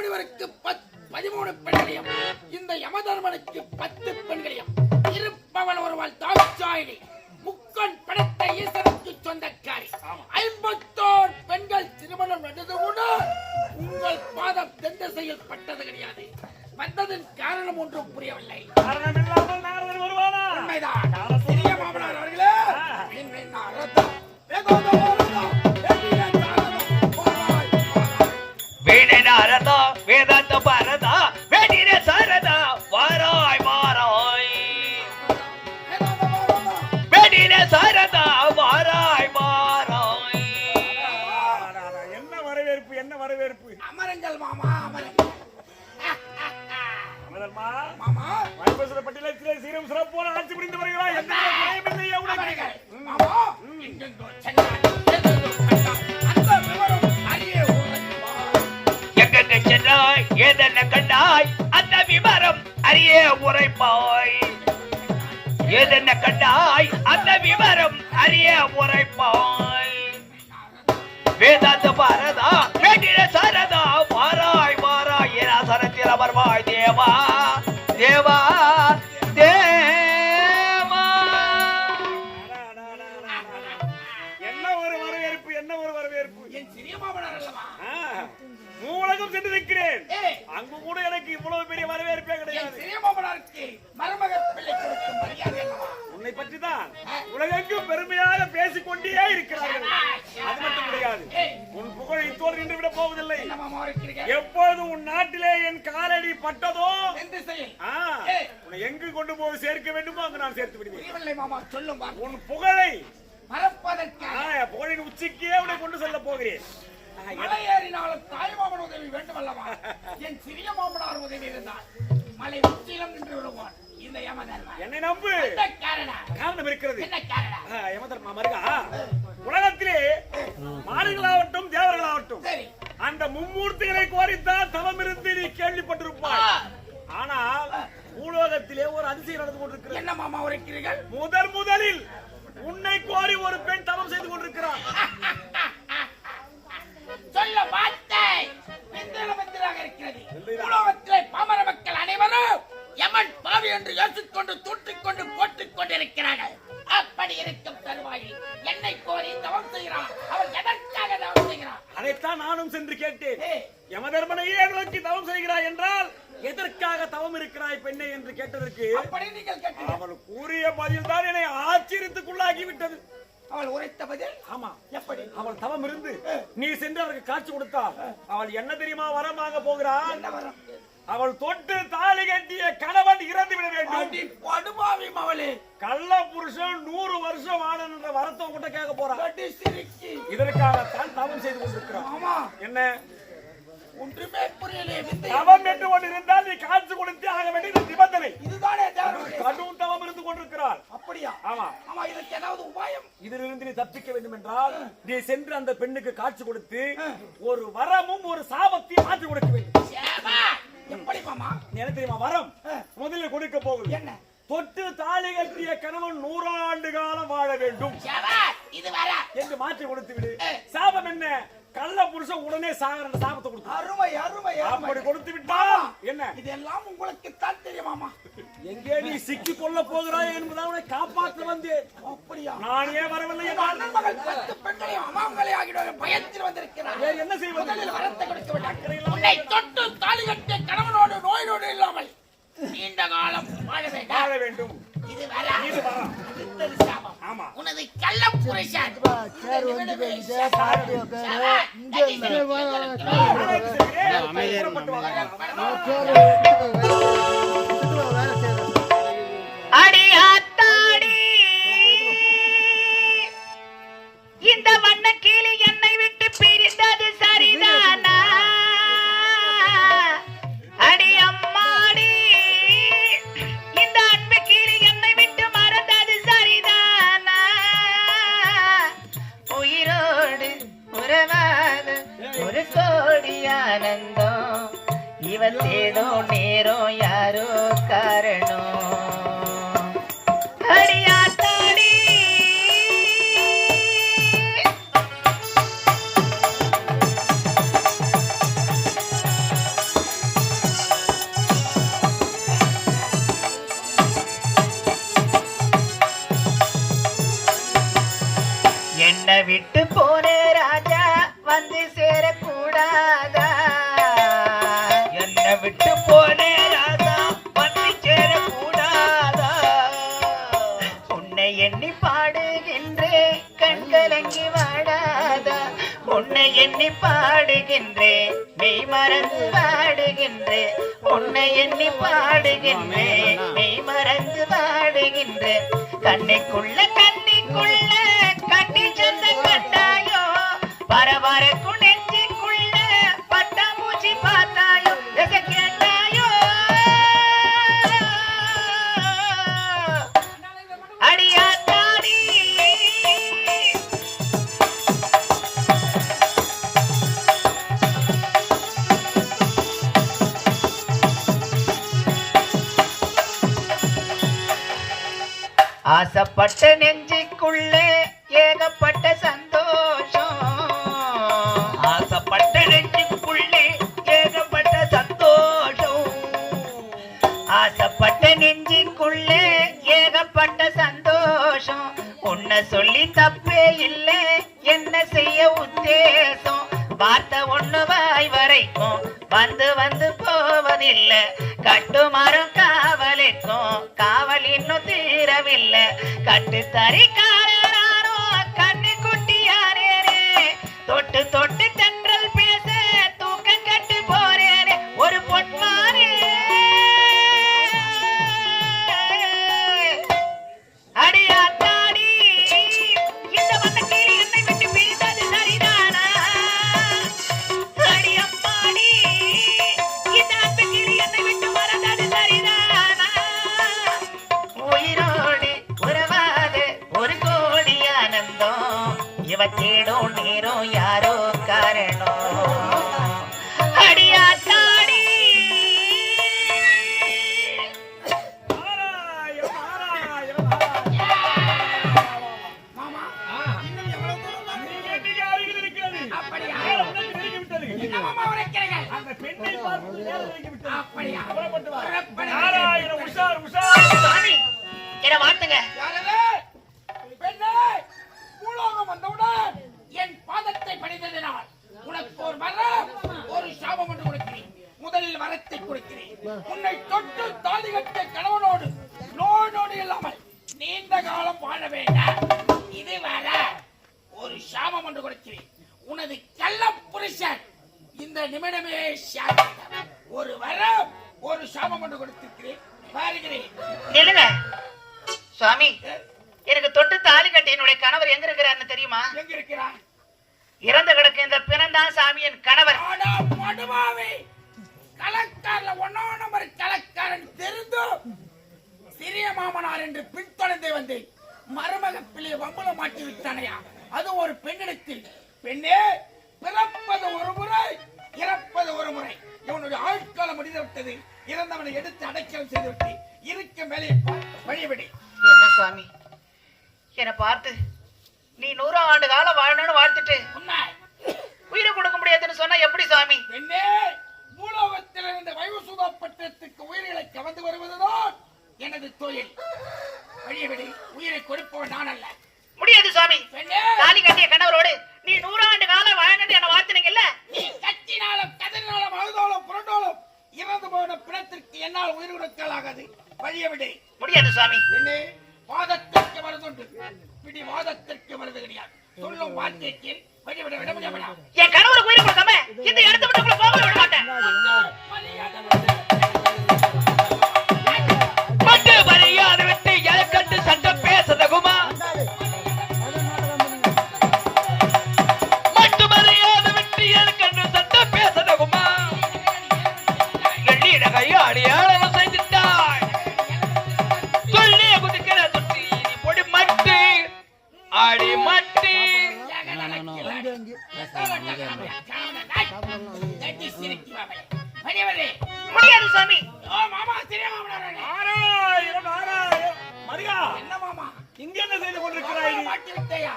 காசிமாமுனிவருக்கு பத் பதிமூணு பெண்களையும் இந்த யமதர்மனுக்கு பத்து பெண்களையும் இருப்பவள் ஒருவள் தாட்சாயினி முக்கன் படைத்த ஈசனுக்கு சொந்தக்காரி. ஐம்பத்தோர் பெண்கள் திருமணம் நடந்து கூட உங்கள் பாதம் தென் திசையில் பட்டது கிடையாது. வந்ததன் காரணம் ஒன்றும் புரியவில்லை. காரணமில்லாமல் நாரதன் பட்டியலத்திலே சீரம் சிறப்போல ஆட்சி புரிந்து வருகிறாய். எந்த சென்றாய்? ஏதென்ன கண்டாய்? அந்த விவரம் அறிய உரைப்பாய். ஏதென்ன கண்டாய்? அந்த விவரம் அறிய உரைப்பாய். வேதாந்த பாரதா வேண்டின சாரதா வாராய் வாராய் ஏராசனத்தில் அமர்வாய் தேவா தேவா. மூலகம் சென்று நிற்கிறேன். ஏய் அங்கு கூட எனக்கு இவ்வளவு பெரிய வரவேற்பே கிடையாது. மருமக உன்னை பற்றி தான் உலகெங்கும் பெருமையாக பேசிக் கொண்டே இருக்கிறார்கள் அது மட்டும் கிடையாது. உன் புகழ் இத்தோடு நின்று விட போவதில்லை. எப்பொழுது உன் நாட்டிலே என் காலடி பட்டதோ உன்னை எங்கு கொண்டு போய் சேர்க்க வேண்டுமோ அங்கு நான் சேர்த்து விடுவேன். உன் புகழை மறப்பதற்காக. ஆ, புகழின் உச்சிக்கே உன்னை கொண்டு செல்ல போகிறேன். ஏறினாலும் தாய் மாமன் உதவி வேண்டும் அல்லவா என் சிறிய மாமனார் உதவி இருந்தால் மலை உச்சியிலும் நின்று விடுவான் இந்த என்னை நம்பு. காரணம் இருக்கிறது. என்ன காரணம் ஆ, யமதர்மா மருகா. உலகத்திலே மாடுகளாகட்டும் தேவர்களாகட்டும் சரி. அந்த மும்மூர்த்திகளை கோரித்தான் தவம் இருந்து நீ கேள்விப்பட்டிருப்பாய். ஆனால் பூலோகத்திலே ஒரு அதிசயம் நடந்து கொண்டிருக்கிறது. என்ன மாமா உரைக்கிறீர்கள்? முதல் முதலில் உன்னை கோரி ஒரு போட்டுக் கொண்டிருக்கிறார்கள் அப்படி இருக்கும் தருவாயில் என்னை கோரி தவம் செய்கிறான். அவன் எதற்காக தவம் செய்கிறான்? அதைத்தான் நானும் சென்று கேட்டேன். யமதர்மனையே நோக்கி தவம் செய்கிறாய் என்றால் எதற்காக தவம் இருக்கிறாய் பெண்ணே என்று கேட்டதற்கு அவள் கூறிய பதில் தான் என்னை ஆச்சரியத்துக்குள்ளாகி விட்டது அவள் உரைத்த பதில்? ஆமா. எப்படி? அவள் தவம் இருந்து நீ சென்று அவருக்கு காட்சி கொடுத்தாள் அவள் என்ன தெரியுமா வரமாக போகிறாள்? என்ன வரும்? அவள் தொட்டு தாலி கட்டிய கணவன் இறந்து விட வேண்டும். படுபாவி மவளே கள்ள புருஷன் நூறு வருஷம் ஆனன் என்ற வரத்தை உங்ககிட்ட கேட்க போறான் இதற்காகத்தான் தவம் செய்து கொண்டிருக்கிறான். ஆமா. என்ன? ஒன்றுமே புரியலையே தவம் என்று ஒன்று இருந்தால் நீ காட்சி கொடுத்தே ஆக வேண்டியது நிபந்தனை. இதுதானே கடும் தவம் இருந்து கொண்டிருக்கிறார் அப்படியா? ஆமா. ஆமா இதற்கு ஏதாவது உபாயம்? இதிலிருந்து நீ தப்பிக்க வேண்டும் என்றால் நீ சென்று அந்த பெண்ணுக்கு காட்சி கொடுத்து ஒரு வரமும் ஒரு சாபத்தையும் மாற்றி கொடுக்க வேண்டும். எப்படி மாமா? என்ன தெரியுமா வரம். முதலில் கொடுக்க போகுது. என்ன? தொட்டு தாலி கட்டிய கணவன் நூறாண்டு காலம் வாழ வேண்டும். இது வர. என்று மாற்றி கொடுத்து விடு. சாபம் என்ன? கள்ள புருஷன் உடனே சாகர சாபத்தை கொடுத்து அருமை அருமை அப்படி கொடுத்து விட்டால் என்ன? இதெல்லாம் உங்களுக்கு தான் தெரியுமாமா எங்கே நீ சிக்கி கொள்ள போகிறாய் என்பதை அவனை காப்பாற்ற வந்தேன் அப்படியா நான் ஏன் வரவில்லை அண்ணன் மகள் பத்து பெண்களையும் அமாங்களை ஆகிடுவாங்க பயத்தில் வந்திருக்கிறார் வேறு என்ன செய்வது முதலில் வரத்தை கொடுத்து விட்டார் உன்னை தொட்டு தாலி கட்டிய கணவனோடு நோய் நொடி இல்லாமல் நீண்ட காலம் வாழ வேண்டாம் வாழ வேண்டும் இது வர இது. அடுத்தது சாபம் ஆமா உனது கள்ள புருஷன் சேர் வந்து போயிட்டு பாட்டு உட்காரு இங்க இல்லை ஆராய்ச்சி செய்கிறேன். தேடும் நேரம் யாரோ காரணம். எண்ணி பாடுகின்றே மெய் மறந்து பாடுகின்றே உன்னை எண்ணி பாடுகின்றே மெய் மறந்து பாடுகின்றே. கண்ணைக்குள்ள கண்ணிக்குள்ள ஆசைப்பட்ட நெஞ்சுக்குள்ளே ஏகப்பட்ட சந்தோஷம். ஆசைப்பட்ட நெஞ்சுக்குள்ளே ஏகப்பட்ட சந்தோஷம். ஆசைப்பட்ட நெஞ்சுக்குள்ளே ஏகப்பட்ட சந்தோஷம். உன்னை சொல்லி தப்பே இல்லை என்ன செய்ய உத்தேசம். பார்த்த ஒண்ணு வாய் வரைக்கும் வந்து வந்து போவதில்லை. கட்டுமாறும் காவலுக்கும் காவல் இன்னும் தீரவில்லை. கட்டு தறிக்காரோ கண்ணு குட்டியாரே தொட்டு தொட்டு தன் அந்த பெண்ணை பார்த்து. ஆராயம், உஷார், உஷார். சாமி என்ன வார்த்தைங்க? பெண்ணே, பூலோகம் வந்தவுடன் என் பாதத்தை பணிந்ததினால் உனக்கு ஒரு வரம் ஒரு சாபம் என்று கொடுக்கிறேன். முதலில் வரத்தை கொடுக்கிறேன். உன்னை தொட்டு தாலி கட்டிய கணவனோடு நோய் நொடி இல்லாமல் நீண்ட காலம் வாழ வேண்டாம். இது வர ஒரு சாபம் என்று கொடுக்கிறேன். உனது கள்ள புருஷன் இந்த நிமிடமே ஒரு வரம் ஒரு சாபம் கொண்டு கொடுத்திருக்கிறேன். பாருகிறேன் சுவாமி எனக்கு தொட்டு தாலி கட்டி என்னுடைய கணவர் எங்க இருக்கிறார்னு தெரியுமா? எங்க இருக்கிறார் இறந்து கிடக்கு இந்த பிறந்தான் சாமி என் கணவர். கலக்காரல ஒன்னோ நம்பர் கலக்காரன் தெரிந்தும் சிறிய மாமனார் என்று பின்தொடர்ந்து வந்தேன். மருமக பிள்ளை வம்பல மாட்டி விட்டானையா? அது ஒரு பெண்ணிடத்தில். பெண்ணே பிறப்பது ஒரு முறை இறப்பது ஒரு முறை. இவனுடைய ஆட்காலம் முடிந்து விட்டது இறந்தவனை எடுத்து அடைக்கலம் செய்து விட்டு இருக்க மேலே வழிபடி என்ன சுவாமி? என்னை பார்த்து நீ நூறு ஆண்டு காலம் வாழணும்னு வாழ்த்துட்டு உயிரை கொடுக்க முடியாதுன்னு சொன்னா எப்படி சுவாமி? பெண்ணே பூலோகத்திலிருந்து வைவசுதா பட்டத்துக்கு உயிர்களை கவர்ந்து வருவதுதான் எனது தொழில். வழியபடி உயிரை கொடுப்பவன் நான் அல்ல முடியாது சுவாமி. பெண்ணே தாலி கட்டிய கணவரோடு நீ நூறாண்டு காலம் வாழணும்னு என்ன வாழ்த்துனீங்கல்ல? நீ கத்தினாலும் கதறினாலும் அழுதாலும் புரண்டாலும் இறந்து போன பிணத்திற்கு என்னால் உயிர் கொடுக்கலாகாது வழியவிடு. முடியாது சுவாமி. பெண்ணே வாதத்திற்கு வருதுண்டு பிடி வாதத்திற்கு வருது கிடையாது. சொல்லும் வார்த்தைக்கு வழிவிட விட முடியாமடா என் கணவருக்கு உயிரை கொடுக்காம இந்த இடத்த விட்டு போக விட மாட்டேன். ஆடி மட்டு முடியாது சுவாமி நாராயணம் நாராயணம் மரியா என்ன மாமா? இங்க என்ன செய்து கொண்டிருக்கிறாய் நீ? மாட்டி விட்டையா?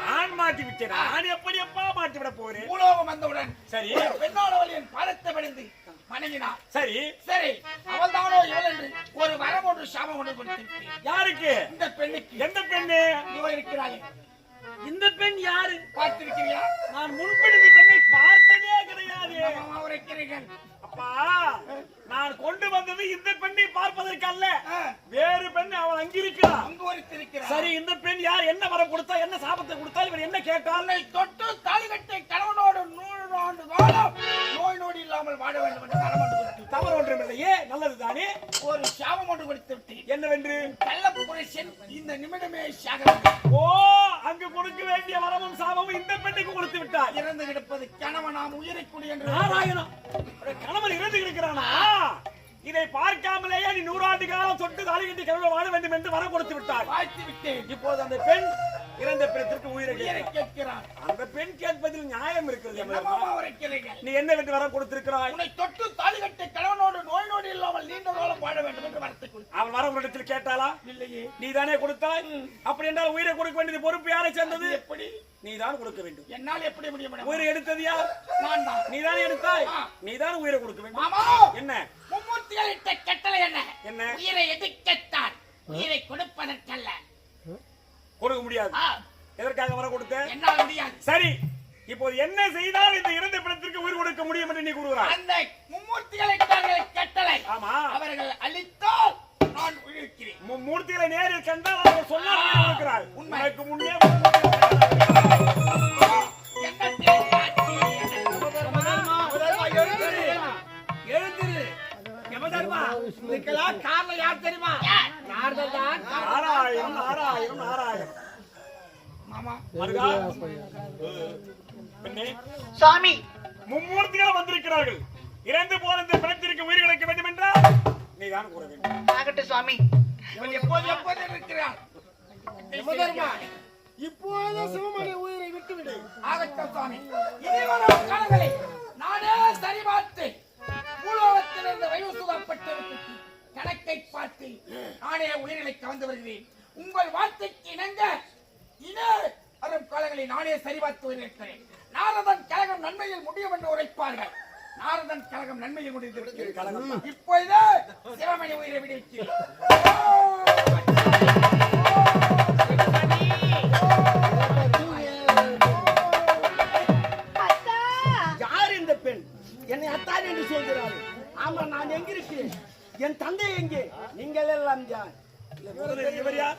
நான் மாட்டி விட்டேன்? நான் எப்படி எப்பா மாட்டி விட போறேன்? பூலோகம் வந்தவுடன் சரி. பெண்ணாளவள் என் பாதத்தை பணிந்து வணங்கினார் சரி. சரி. அவள் தானோ இவள் என்று ஒரு வரம் ஒன்று சாபம் ஒன்று கொடுத்திருக்கிறேன். யாருக்கு? இந்த பெண்ணுக்கு. எந்த பெண்ணு? இவள் இருக்கிறாயே. இந்த பெண் யாரு? பார்த்திருக்கிறியா? நான் முன்பு இந்த பெண்ணை பார்த்ததே கிடையாது. உரைக்கிறீர்கள் அப்பா நான் கொண்டு வந்தது இந்த பெண்ணை பார்ப்பதற்கு அல்ல. வேறு பெண் அவள் அங்கிருக்கிறாள். அங்கு ஒருத்திருக்கிறார் சரி இந்த பெண் யார்? என்ன வரம் கொடுத்தா என்ன சாபத்தை கொடுத்தா இவர் என்ன கேட்டால்? சாபம் ஒன்று கொடுத்து விட்டேன் என்னவென்று? கள்ள புருஷன் இந்த நிமிடமே ஓ அங்கு கொடுக்க வேண்டிய வரமும் சாபமும் இந்த பெண்ணுக்கு கொடுத்து விட்டார் இறந்து கிடப்பது கணவனாம் உயிரைக்குடி என்று. நாராயணம் கணவன் இறந்து இருக்கிறானா இதை பார்க்காமலேயே நீ நூறாண்டு காலம் தொட்டு தாலி கட்டி கழுவ வாழ வேண்டும் என்று வரம் கொடுத்து விட்டார் வாழ்த்து விட்டேன். இப்போது அந்த பெண் இறந்த பிறத்திற்கு உயிரை கேட்கிறார். அந்த பெண் கேட்பதில் நியாயம் இருக்கிறது என்ன நீ என்னவென்று வரம் கொடுத்திருக்கிறாய்? உன்னை தொட்டு தாலி கட்டி கணவனோடு நோய் நொடி இல்லாமல் நீண்ட காலம் வாழ வேண்டும் என்று வரத்தை கொடுத்து அவள் வரம் இடத்தில் கேட்டாளா? இல்லையே. நீ தானே கொடுத்தாய் அப்படி என்றால் உயிரை கொடுக்க வேண்டியது பொறுப்பு யாரை சேர்ந்தது? எப்படி? நீ தான் கொடுக்க வேண்டும். என்னால் எப்படி முடிய முடியும் உயிரை எடுத்தது யார்? நான் தான். நீ தானே எடுத்தாய். நீ தான் உயிரை கொடுக்க வேண்டும். மாமா! என்ன? மும்மூர்த்திகள் இட்ட கட்டளை என்ன? என்ன? உயிரை எடுக்கத்தான். உயிரை முடியாது. ஆ, எதற்காக வரம் கொடுத்த? என்னால் முடியாது? சரி. இப்போது என்ன செய்தால் இந்த இறந்த பிணத்திற்கு உயிர் கொடுக்க முடியும் என்று நீ கூறுகிறாய்? அந்த மும்மூர்த்திகள் கட்டளை. ஆமா. அவர்கள் அளித்தால் நான் உயிர்க்கிறேன். மு- மூர்த்திகளை நேரில் கண்டால் அவர் சொன்னால் உயிர் கொடுக்கிறாய் உண்மை. உனக்கு முன்னே மும்மூர்த்திகள்? இதுக்கெல்லாம் காரணம் யார் தெரியுமா? நாராயணம் நாராயணம் நாராயணம் சுவாமி மும்மூர்த்திகள் வந்திருக்கிறார்கள். இறந்து போன இந்த பிணத்திற்கு உயிர் கிடைக்க வேண்டும் என்றால் நீதான் கூற வேண்டும். ஆகட்டும் சுவாமி இவன் எப்போது எப்போது இருக்கிறான்? இப்போது சிவமணி உயிரை விட்டுவிடு. ஆகட்டும் சுவாமி இனி வரும் காலங்களில் நானே சரி பார்த்து பூலோகத்திலிருந்து வயோசுதப்பட்டு கணக்கை பார்த்து நானே உயிரிலை கவர்ந்து வருகிறேன். உங்கள் வார்த்தைக்கு இணங்க இனே வரும் காலங்களில் நானே சரி பார்த்து உயிரிழக்கிறேன் நாரதன் கழகம் நன்மையில் முடியும் என்று உரைப்பார்கள். நாரதன் கழகம் நன்மையில் முடிந்து விட்டது. இப்பொழுது சிவமணி உயிரை விடுவிக்கிறேன். யார் இந்த பெண்? என்னை அத்தான் என்று சொல்கிறார்கள் ஆமா நான் எங்க இருக்கிறேன்? என் தந்தை எங்கே? நீங்கள் எல்லாம் யார்? இவர் யார்?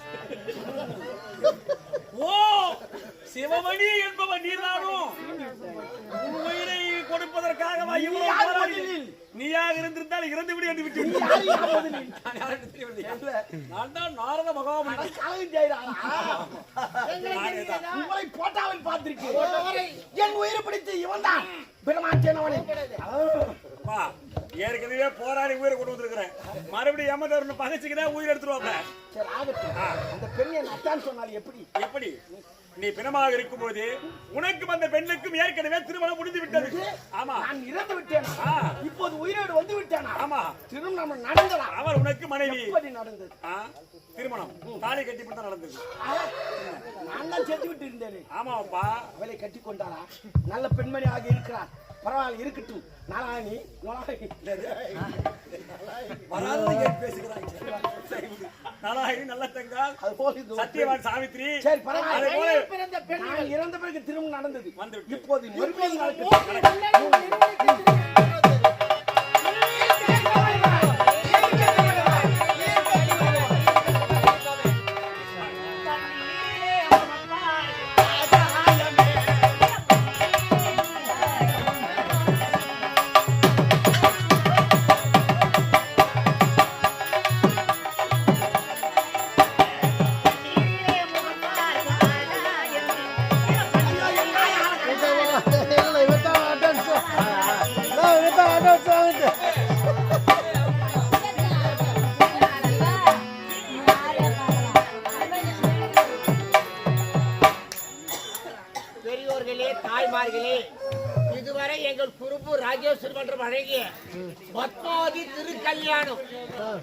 சிவமணி என்பவன் நீதானும் உன் உயிரை முதலில்? நீயாக இருந்திருந்தால் இறந்து விடு என்று விட்டு? நான் தான் நாரத செய்கிறாரா? உங்களை போட்டாவில் பார்த்திருக்கிறேன் என் உயிரை பிடித்து இவன் தான் பிரமாச்சனவனை அப்பா, ஏற்கனவே போராடி உயிரை கொண்டு வந்திருக்கிறேன். மறுபடியும் ஏமாத்தவரன் பகைச்சுக்குதான் உயிர் எடுத்துருவாங்க சரி ஆகட்டும். அந்த என் அத்தான் சொன்னால் எப்படி? எப்படி? நீ பிணமாக இருக்கும்போது உனக்கும் அந்த பெண்ணுக்கும் ஏற்கனவே திருமணம் முடிந்து விட்டது ஆமா. நான் இறந்து விட்டேனா. இப்போது உயிரோடு வந்து விட்டேனா? ஆமா. திருமணம் நடந்ததா அவர் உனக்கு மனைவி. எப்படி நடந்தது? திருமணம். தாலி கட்டி தான் நடந்தது. நான் தான் செத்து விட்டு இருந்தேனே. ஆமாப்பா. அவளை கட்டி கொண்டாளா நல்ல பெண்மணி ஆக இருக்கிறார் பரவாயில்ல இருக்கட்டும். நாளானி வராததை ஏன் பேசுகிறாய்? நாலாயிரி நல்ல தங்கால் அது போல சத்தியவான் சாவித்ரி. சரி பரவாயில்ல. இறந்த பிறகு திருமணம் நடந்தது. வந்து. இப்போது மறுபடியும் பெரியோர்களே தாய்மார்களே இதுவரை எங்கள் குறுப்பு ராஜேஸ்வரி மன்றம் அழகிய பத்மாவதி திருக்கல்யாணம்.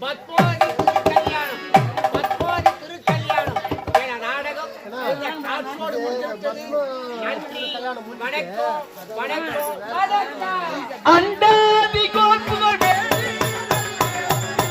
பத்மாவதி திருக்கல்யாணம். பத்மாவதி திருக்கல்யாணம் என நாடகம் இந்த காட்சியோடு நன்றி வணக்கம் வணக்கம்.